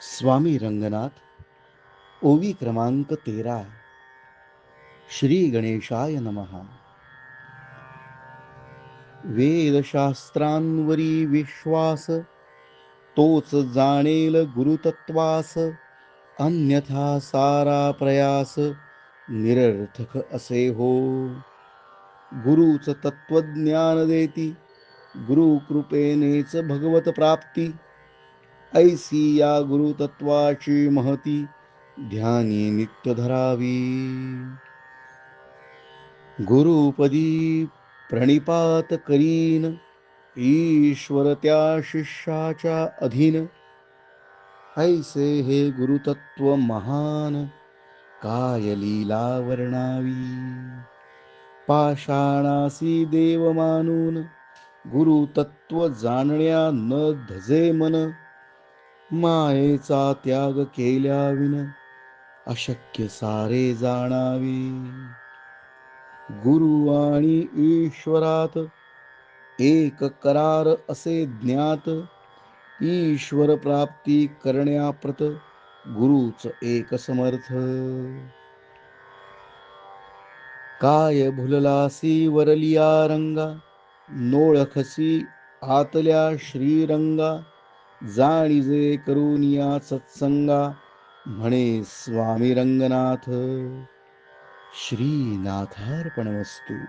स्वामी रंगनाथ ओवी क्रमांक तेरा श्री गणेशाय नमहा वेदशास्त्रांवरी विश्वास तोच जाणेल गुरुतत्वास अन्यथा सारा प्रयास निरर्थक असे हो. गुरुच तत्वज्ञान देती गुरुकृपेनेच भगवत प्राप्ती ऐसी या गुरुतत्वाची महती ध्यानी नित्य धरावी गुरुपदी प्रणिपात करीन ईश्वर त्या शिष्याच्या अधीन. ऐसे हे गुरुतत्व महान काय लीला वर्णावी. पाषाणासी देव मानून गुरुतत्व जाणण्या न धजे मन. मायेचा त्याग केल्याविन अशक्य सारे जाणावे. गुरु आणि ईश्वरात एक करार असे ज्ञात ईश्वर प्राप्ती करण्याप्रत गुरुच एक समर्थ. काय भुललासी वरलिया रंगा नोळखसी आतल्या श्रीरंगा जाणीजे करुनिया सत्संगा म्हणे स्वामी रंगनाथ. श्रीनाथार्पणवस्तू